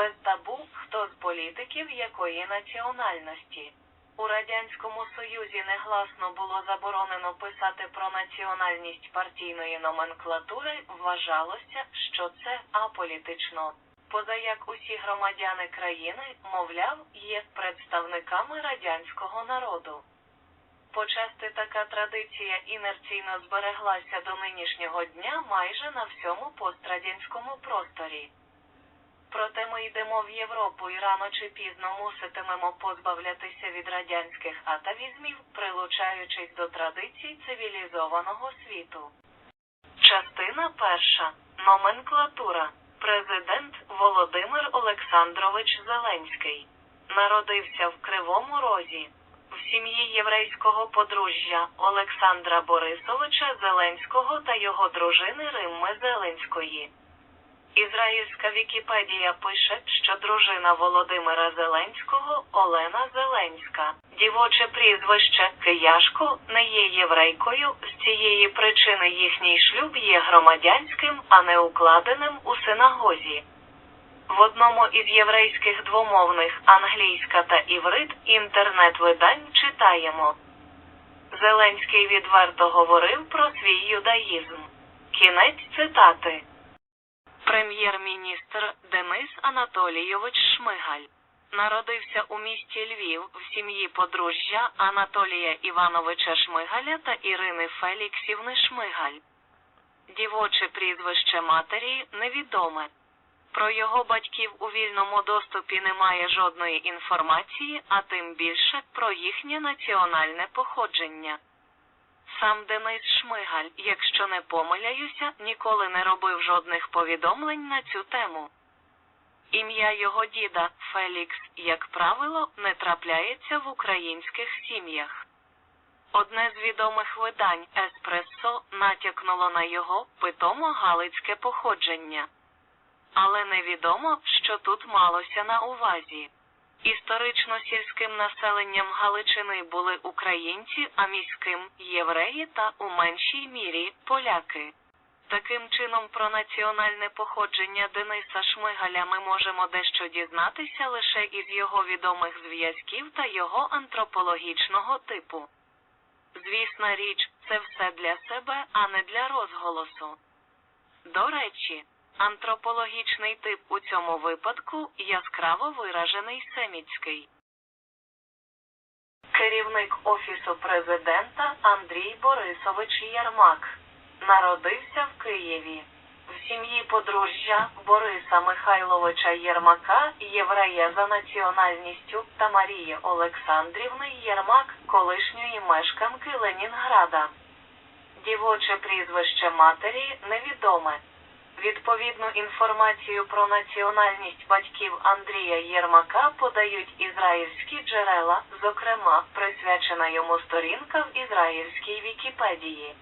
Без табу, хто з політиків якої національності. У Радянському Союзі негласно було заборонено писати про національність партійної номенклатури, вважалося, що це аполітично. Позаяк усі громадяни країни, мовляв, є представниками радянського народу. Почасти така традиція інерційно збереглася до нинішнього дня майже на всьому пострадянському просторі. Проте ми йдемо в Європу і рано чи пізно муситимемо позбавлятися від радянських атавізмів, прилучаючись до традицій цивілізованого світу. Частина перша. Номенклатура. Президент Володимир Олександрович Зеленський. Народився в Кривому Розі. В сім'ї єврейського подружжя Олександра Борисовича Зеленського та його дружини Римми Зеленської. Ізраїльська Вікіпедія пише, що дружина Володимира Зеленського Олена Зеленська, дівоче прізвище Кияшко, не є єврейкою. З цієї причини їхній шлюб є громадянським, а не укладеним у синагозі. В одному із єврейських двомовних англійська та іврит інтернет-видань читаємо. Зеленський відверто говорив про свій юдаїзм. Кінець цитати. Прем'єр-міністр Денис Анатолійович Шмигаль народився у місті Львів в сім'ї подружжя Анатолія Івановича Шмигаля та Ірини Феліксівни Шмигаль. Дівоче прізвище матері невідоме. Про його батьків у вільному доступі немає жодної інформації, а тим більше про їхнє національне походження. Сам Денис Шмигаль, якщо не помиляюся, ніколи не робив жодних повідомлень на цю тему. Ім'я його діда Фелікс, як правило, не трапляється в українських сім'ях. Одне з відомих видань Еспресо натякнуло на його питомо галицьке походження. Але невідомо, що тут малося на увазі. Історично сільським населенням Галичини були українці, а міським євреї та у меншій мірі поляки. Таким чином, про національне походження Дениса Шмигаля ми можемо дещо дізнатися лише із його відомих зв'язків та його антропологічного типу. Звісна річ, це все для себе, а не для розголосу. До речі, антропологічний тип у цьому випадку яскраво виражений семіцький. Керівник Офісу президента Андрій Борисович Єрмак народився в Києві. В сім'ї подружжя Бориса Михайловича Єрмака, єврея за національністю та Марії Олександрівни Єрмак, колишньої мешканки Ленінграда. Дівоче прізвище матері невідоме. Відповідну інформацію про національність батьків Андрія Єрмака подають ізраїльські джерела, зокрема, присвячена йому сторінка в ізраїльській Вікіпедії.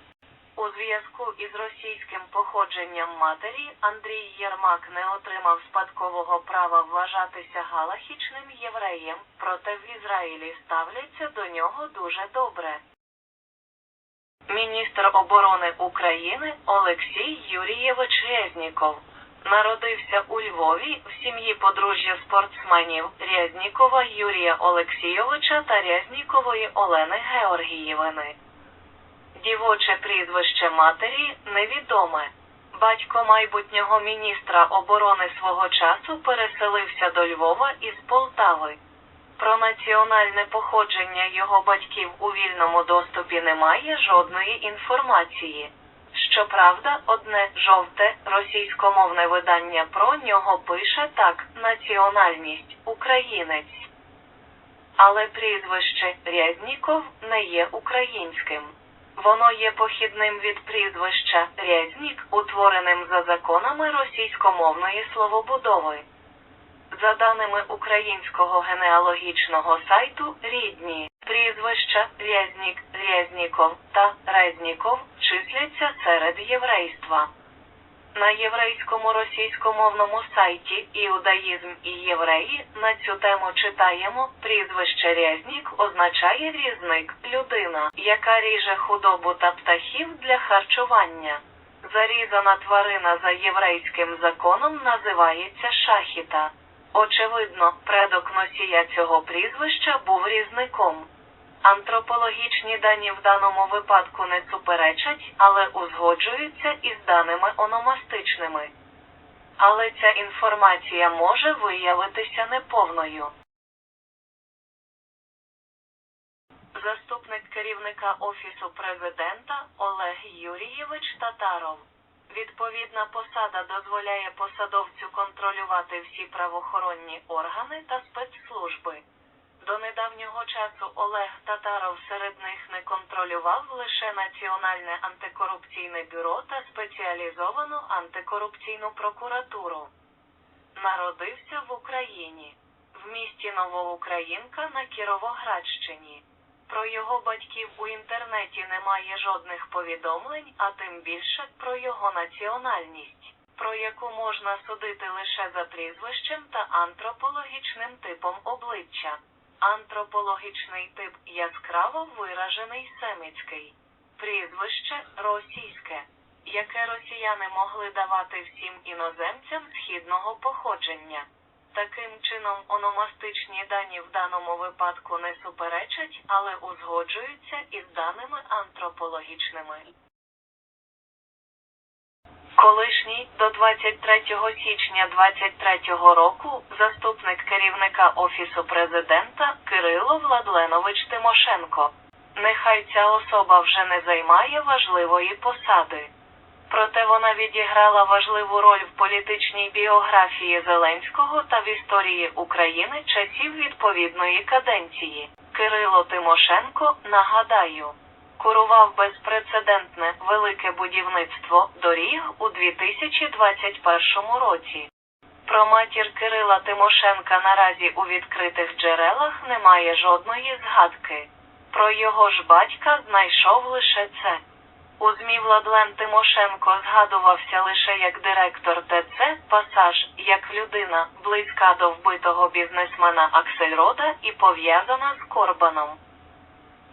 У зв'язку із російським походженням матері Андрій Єрмак не отримав спадкового права вважатися галахічним євреєм, проте в Ізраїлі ставляться до нього дуже добре. Міністр оборони України Олексій Юрійович Резніков народився у Львові в сім'ї подружжя спортсменів Резнікова Юрія Олексійовича та Резнікової Олени Георгіївни. Дівоче прізвище матері невідоме. Батько майбутнього міністра оборони свого часу переселився до Львова із Полтави. Про національне походження його батьків у вільному доступі немає жодної інформації. Щоправда, одне жовте російськомовне видання про нього пише так: національність українець. Але прізвище Рязніков не є українським. Воно є похідним від прізвища Рязнік, утвореним за законами російськомовної словобудови. За даними українського генеалогічного сайту, рідні прізвища Рязнік, Рязніков та Резніков числяться серед єврейства. На єврейському російськомовному сайті Іудаїзм і євреї на цю тему читаємо прізвище Рязнік означає різник, людина, яка ріже худобу та птахів для харчування. Зарізана тварина за єврейським законом називається шахіта. Очевидно, предок носія цього прізвища був різником. Антропологічні дані в даному випадку не суперечать, але узгоджуються із даними ономастичними. Але ця інформація може виявитися неповною. Заступник керівника Офісу президента Олег Юрійович Татаров. Відповідна посада дозволяє посадовцю контролювати всі правоохоронні органи та спецслужби. До недавнього часу Олег Татаров серед них не контролював лише Національне антикорупційне бюро та спеціалізовану антикорупційну прокуратуру. Народився в Україні, в місті Новоукраїнка на Кіровоградщині. Про його батьків у інтернеті немає жодних повідомлень, а тим більше про його національність, про яку можна судити лише за прізвищем та антропологічним типом обличчя. Антропологічний тип яскраво виражений семітський, прізвище російське, яке росіяни могли давати всім іноземцям східного походження. Таким чином, ономастичні дані в даному випадку не суперечать, але узгоджуються із даними антропологічними. Колишній до 23 січня 23 року заступник керівника Офісу президента Кирило Владленович Тимошенко. Нехай ця особа вже не займає важливої посади. Проте вона відіграла важливу роль в політичній біографії Зеленського та в історії України часів відповідної каденції. Кирило Тимошенко, нагадаю, курував безпрецедентне велике будівництво доріг у 2021 році. Про матір Кирила Тимошенка наразі у відкритих джерелах немає жодної згадки. Про його ж батька знайшов лише це. У ЗМІ Владлен Тимошенко згадувався лише як директор ТЦ «Пасаж», як людина, близька до вбитого бізнесмена Аксельрода і пов'язана з Корбаном.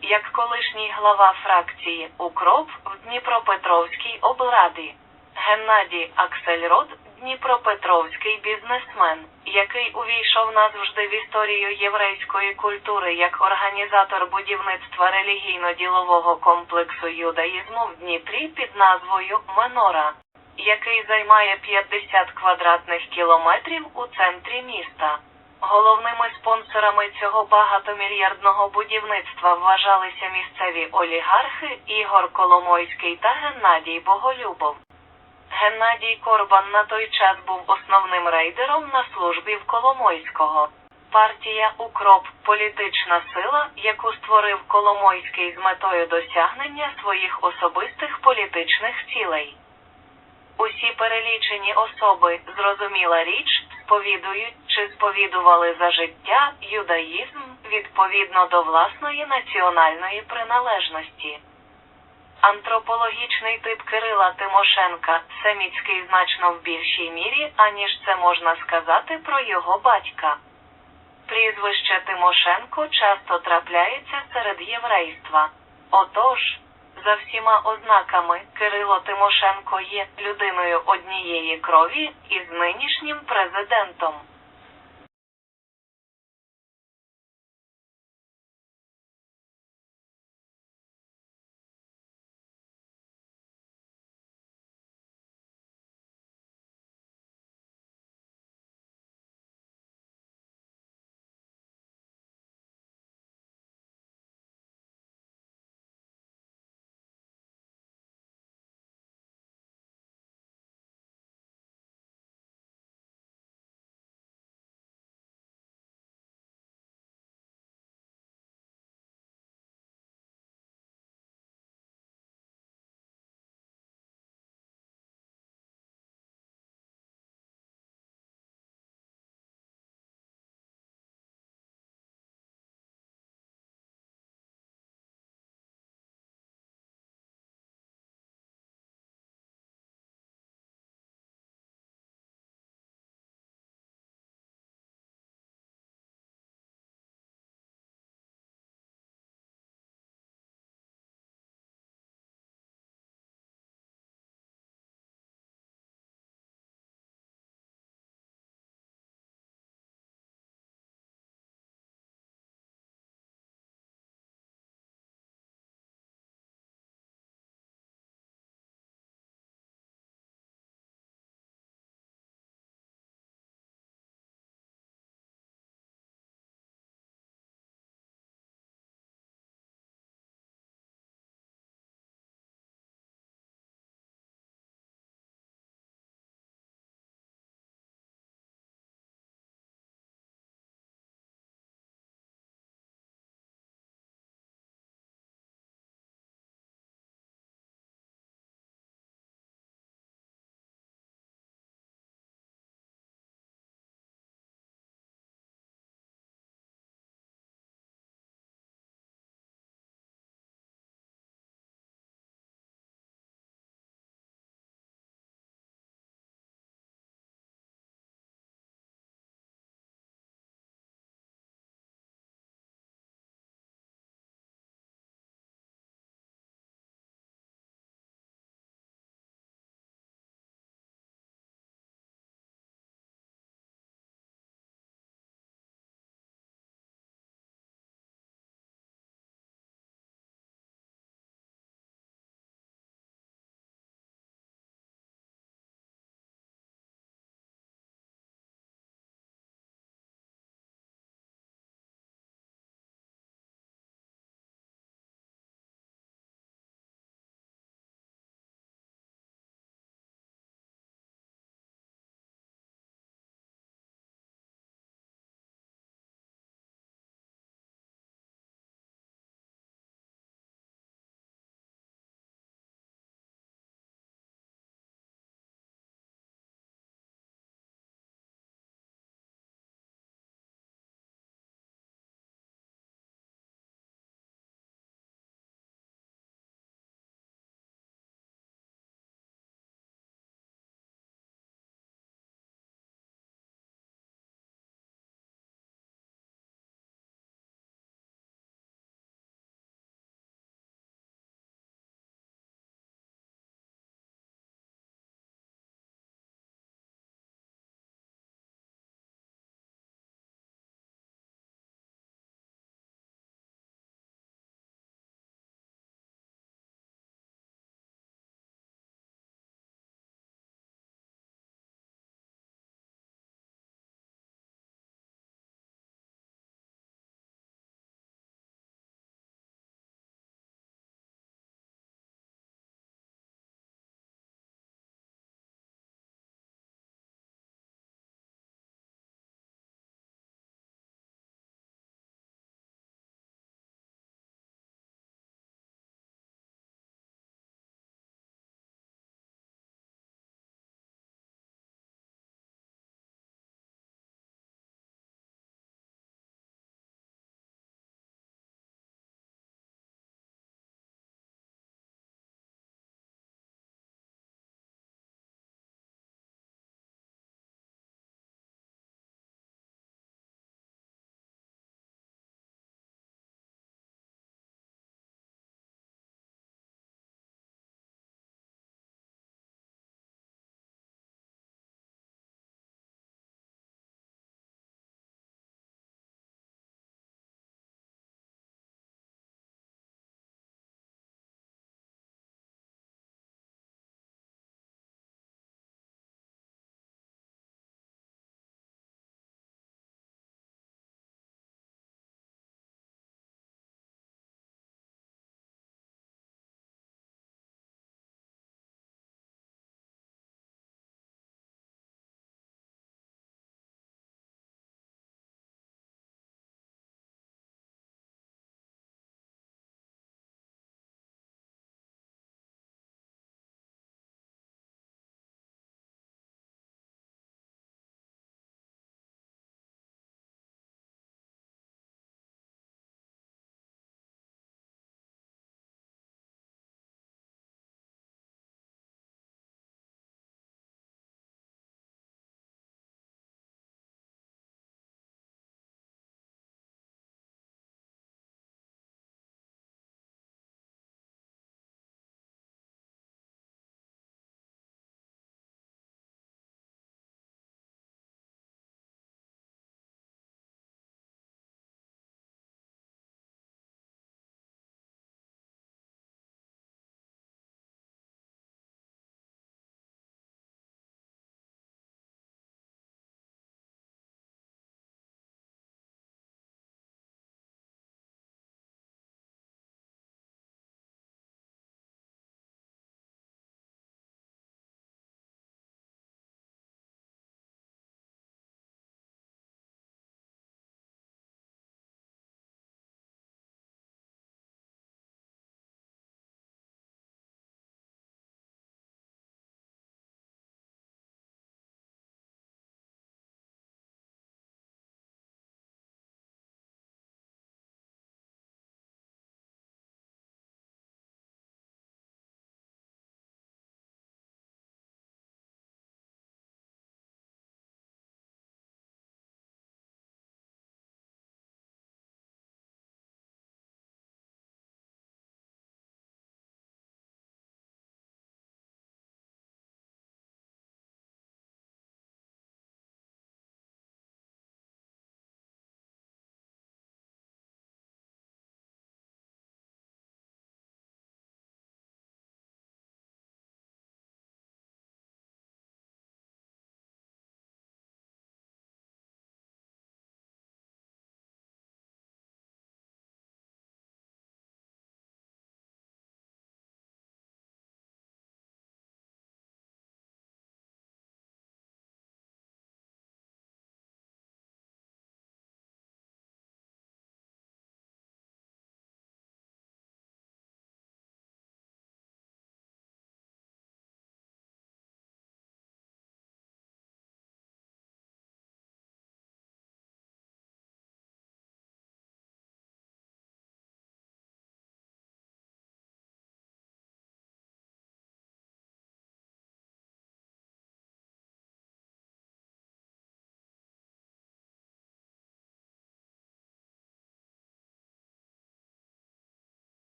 Як колишній глава фракції «Укроп» в Дніпропетровській облраді. Геннадій Аксельрод Дніпропетровський бізнесмен, який увійшов назавжди в історію єврейської культури як організатор будівництва релігійно-ділового комплексу юдаїзму в Дніпрі під назвою Менора, який займає 50 квадратних кілометрів у центрі міста. Головними спонсорами цього багатомільярдного будівництва вважалися місцеві олігархи Ігор Коломойський та Геннадій Боголюбов. Геннадій Корбан на той час був основним рейдером на службі в Коломойського. Партія Укроп політична сила, яку створив Коломойський з метою досягнення своїх особистих політичних цілей. Усі перелічені особи, зрозуміла річ, сповідують чи сповідували за життя юдаїзм відповідно до власної національної приналежності. Антропологічний тип Кирила Тимошенка семітський значно в більшій мірі, аніж це можна сказати про його батька. Прізвище Тимошенко часто трапляється серед єврейства. Отож, за всіма ознаками, Кирило Тимошенко є людиною однієї крові із нинішнім президентом.